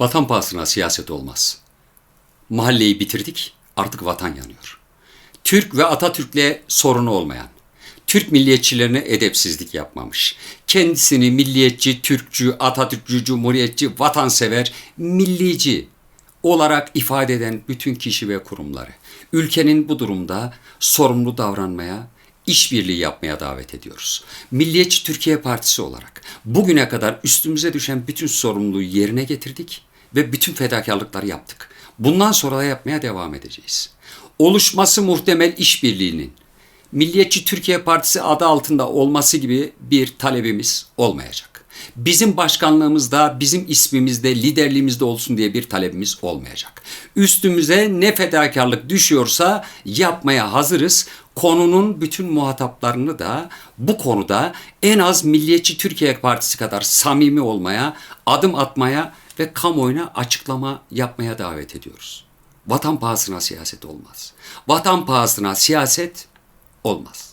Vatan pahasına siyaset olmaz. Mahalleyi bitirdik, artık vatan yanıyor. Türk ve Atatürk'le sorunu olmayan, Türk milliyetçilerine edepsizlik yapmamış, kendisini milliyetçi, Türkçü, Atatürkçü, Cumhuriyetçi, vatansever, millici olarak ifade eden bütün kişi ve kurumları ülkenin bu durumda sorumlu davranmaya, işbirliği yapmaya davet ediyoruz. Milliyetçi Türkiye Partisi olarak bugüne kadar üstümüze düşen bütün sorumluluğu yerine getirdik ve bütün fedakarlıkları yaptık. Bundan sonra da yapmaya devam edeceğiz. Oluşması muhtemel işbirliğinin Milliyetçi Türkiye Partisi adı altında olması gibi bir talebimiz olmayacak. Bizim başkanlığımızda, bizim ismimizde, liderliğimizde olsun diye bir talebimiz olmayacak. Üstümüze ne fedakarlık düşüyorsa yapmaya hazırız. Konunun bütün muhataplarını da bu konuda en az Milliyetçi Türkiye Partisi kadar samimi olmaya, adım atmaya ve kamuoyuna açıklama yapmaya davet ediyoruz. Vatan pahasına siyaset olmaz. Vatan pahasına siyaset olmaz.